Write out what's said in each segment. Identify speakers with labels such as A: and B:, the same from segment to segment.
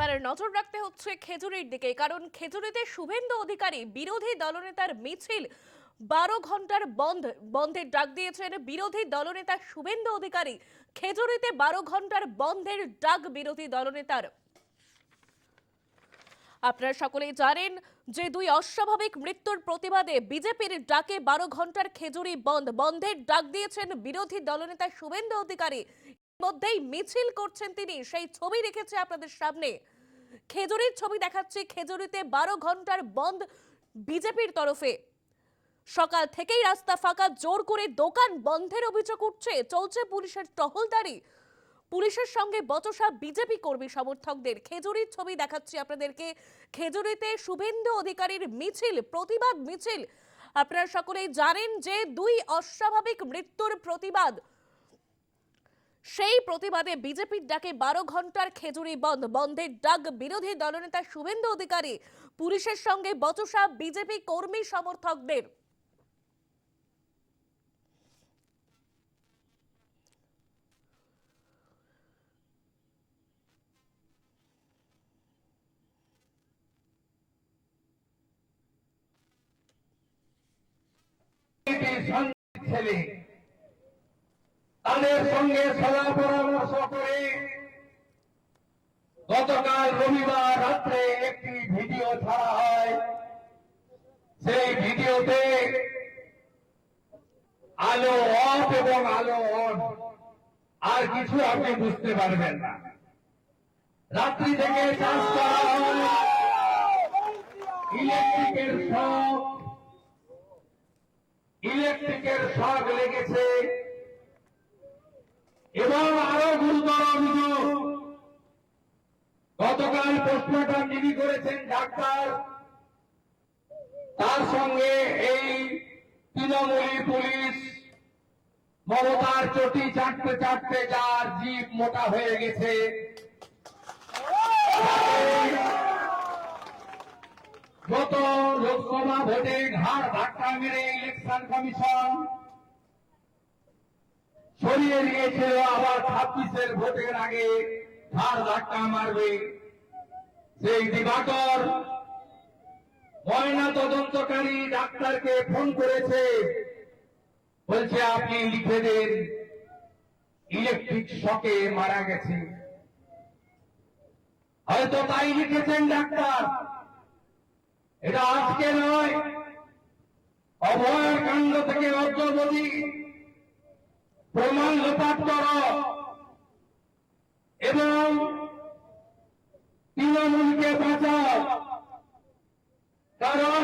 A: এবার নজর রাখতে হচ্ছে খেজুরির দিকে, কারণ খেজুরিতে শুভেন্দু অধিকারী, বিরোধী দলনেতার মিছিল বারো ঘণ্টার বন্ধ, বন্ধের ডাক দিয়েছেন বিরোধী দলনেতা শুভেন্দু অধিকারী। খেজুরিতে বারো ঘণ্টার বন্ধের ডাক বিরোধী দলনেতার। আপনারা সকলেই জানেন যে দুই অস্বাভাবিক মৃত্যুর প্রতিবাদে বিজেপির ডাকে বারো ঘণ্টার খেজুরি বন্ধ, বন্ধের ডাক দিয়েছেন বিরোধী দলনেতা শুভেন্দু অধিকারী। মধ্যেই মিছিল করছেন তিনি, সেই ছবি রেখেছে আপনাদের সামনে। খেজুরির ছবি দেখাচ্ছে। খেজুরিতে বারো ঘণ্টার বন্ধ বিজেপির তরফে। সকাল থেকেই রাস্তা ফাঁকা, জোর করে দোকান বন্ধের অভিযোগ উঠছে। চলছে পুলিশের টহলদারি। পুলিশের সঙ্গে বচসা বিজেপি কর্মী সমর্থকদের। খেজুরির ছবি দেখাচ্ছি আপনাদেরকে। খেজুরিতে শুভেন্দু অধিকারীর মিছিল, প্রতিবাদ মিছিল। আপনারা সকলেই জানেন যে দুই অস্বাভাবিক মৃত্যুর প্রতিবাদ সেই প্রতিবাদে বিজেপির ডাকে বারো ঘণ্টার খেজুরি বন্ধ। বন্ধের ডাক বিরোধী দলনেতা শুভেন্দু অধিকারী, পুলিশের সঙ্গে বচসা বিজেপি কর্মী সমর্থকদের।
B: ছেলে। তাদের সঙ্গে সলা পরামর্শ করে গতকাল রবিবার রাত্রে একটি ভিডিও ছাড়া হয়। সেই ভিডিওতে আলো অফ এবং আলো অন। আর কিছু আপনি বুঝতে পারবেন না। রাত্রি থেকে চাষ করা হয়। ইলেকট্রিকের শখ ইলেকট্রিকের শক লেগেছে। এবং আরও গুরুতর অভিযোগ গতকাল পোস্টমর্টম যিনি করেছেন ডাক্তার। তার সঙ্গে এই তৃণমূলী পুলিশ মমতার চটি চাটতে চাটতে যার জীব মোটা হয়ে গেছে। গত লোকসভা ভোটে ঘাড় ধাক্কা মেরে ইলেকশন কমিশন সরিয়ে নিয়েছিল, আবার ছাব্বিশের ভোটের আগে ঘাড় ধাক্কা মারবে। সেই দিবাকর ময়না তদন্তকারী ডাক্তারকে ফোন করেছে, বলছে, আপনি লিখে দেন, ইলেকট্রিক শকে মারা গেছে। হয়তো তাই লিখেছেন ডাক্তার। এটা আজকে নয়, অভয়ের কাণ্ড থেকে অর্জবদী প্রমাণ লোপাট কর। এবং তৃণমূলকে বাঁচাও। কারণ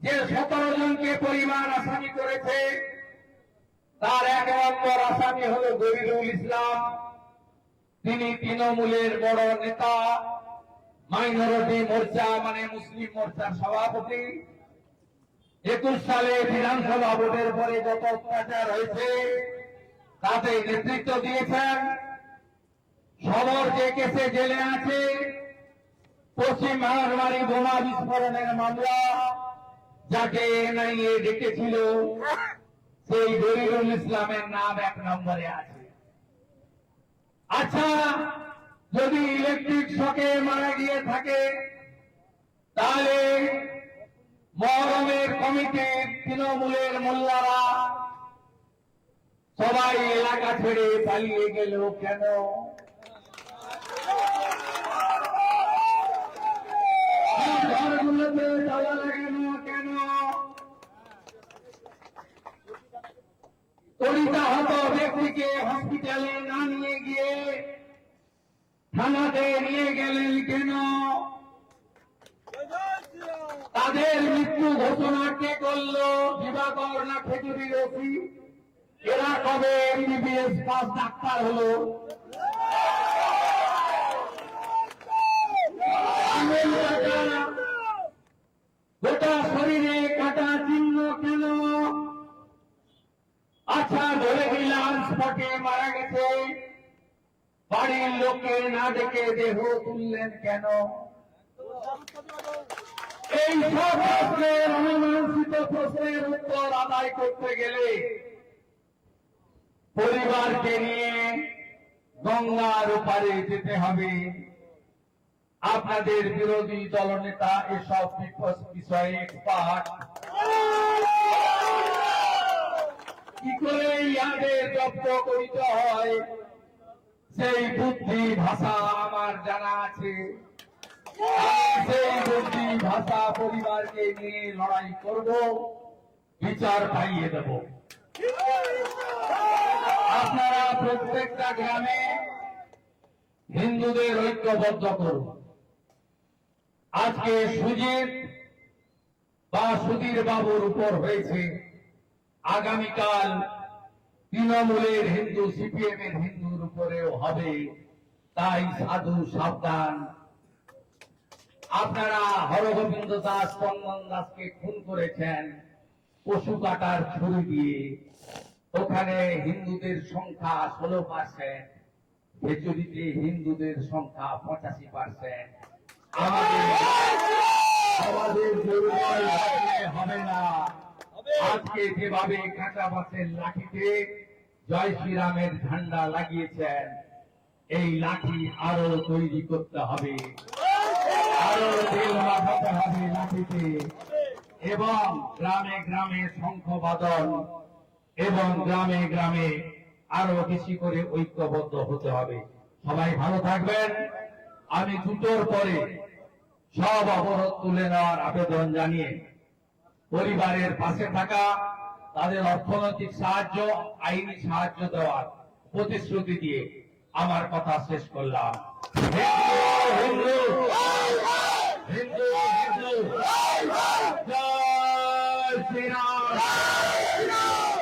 B: যে সতেরো জনকে পরিমাণ আসামি করেছে, তার এক নম্বর আসামি হল গরিরুল ইসলাম। তিনি তৃণমূলের বড় নেতা, মাইনরিটি মোর্চা মানে মুসলিম মোর্চার সভাপতি। একুশ সালে বিধানসভা ভোটের পরে যত অত্যাচার হয়েছে তাতে নেতৃত্ব দিয়েছেন সবর যে কেসে জেলে আছে পশ্চিম বাংলার বোমা বিস্ফোরণের মামলা, যাকে এনআইএ ডেকেছিল, সেই গরিরুল ইসলামের নাম এক নম্বরে আছে। আচ্ছা যদি ইলেকট্রিক শকে মারা গিয়ে থাকে, তাহলে মহরমের কমিটির তৃণমূলের মোল্লারা সবাই এলাকা ছেড়ে পালিয়ে গেল কেন? ঘরগুলোতে না নিয়ে নিয়ে গেলেন কেন? তাদের মৃত্যু ঘোষণা কে করল? দিবাকর না খেজুরি রসি? এরা কবে এমবিবিএস পাস ডাক্তার হলো? গোটা শরীরে কাটা চিহ্ন কেন? আচ্ছা ধরে নিলাম স্পটে মারা গেছে। বাড়ির লোককে না ডেকে দেহ তুললেন কেন? এই সব প্রশ্নের অনুমানসিত প্রশ্নের উত্তর আদায় করতে গেলে পরিবারকে নিয়ে গঙ্গার ওপারে যেতে হবে। আপনাদের বিরোধী দলনেতা এসব বিষয়ে এক্সপার্ট কি করে ইয়াদের জব্দ করিতে হয়? সেই বুদ্ধি ভাষা আমার জানা আছে। সেই বুদ্ধি ভাষা পরিবারকে নিয়ে লড়াই করব, বিচার পাইয়ে দেব আপনারা প্রত্যেকটা গ্রামে হিন্দুদের ঐক্যবদ্ধ করুন। আজকে সুজিত বা সুধীর বাবুর উপর হয়েছে আগামীকাল তৃণমূলের হিন্দু সিপিএম এর হিন্দুর উপরেও হবে। তাই সাধু সাবধান। আপনারা হরগোবিন্দ দাস চন্দন দাসকে খুন করেছেন, পশু কাটার ছুরি দিয়ে। ওখানে হিন্দুদের সংখ্যা ষোলো পার্সেন্ট ভেচুরিতে হিন্দুদের সংখ্যা পঁচাশি পার্সেন্ট হবে না। আজকে যেভাবে কাঁচা বাসের লাঠিতে জয় শ্রীরামের ঝান্ডা লাগিয়েছেন, এই লাঠি আরও তৈরি করতে হবে। আরও হবে লাঠিতে। এবং গ্রামে গ্রামে শঙ্খ বাদন এবং গ্রামে গ্রামে আরও বেশি করে ঐক্যবদ্ধ হতে হবে। সবাই ভালো থাকবেন। আমি দুটোর পরে সব অবরোধ তুলে নেওয়ার আবেদন জানিয়ে পরিবারের পাশে থাকা, তাদের অর্থনৈতিক সাহায্য, আইনি সাহায্য দেওয়ার প্রতিশ্রুতি দিয়ে আমার কথা শেষ করলাম। শ্রীরাম।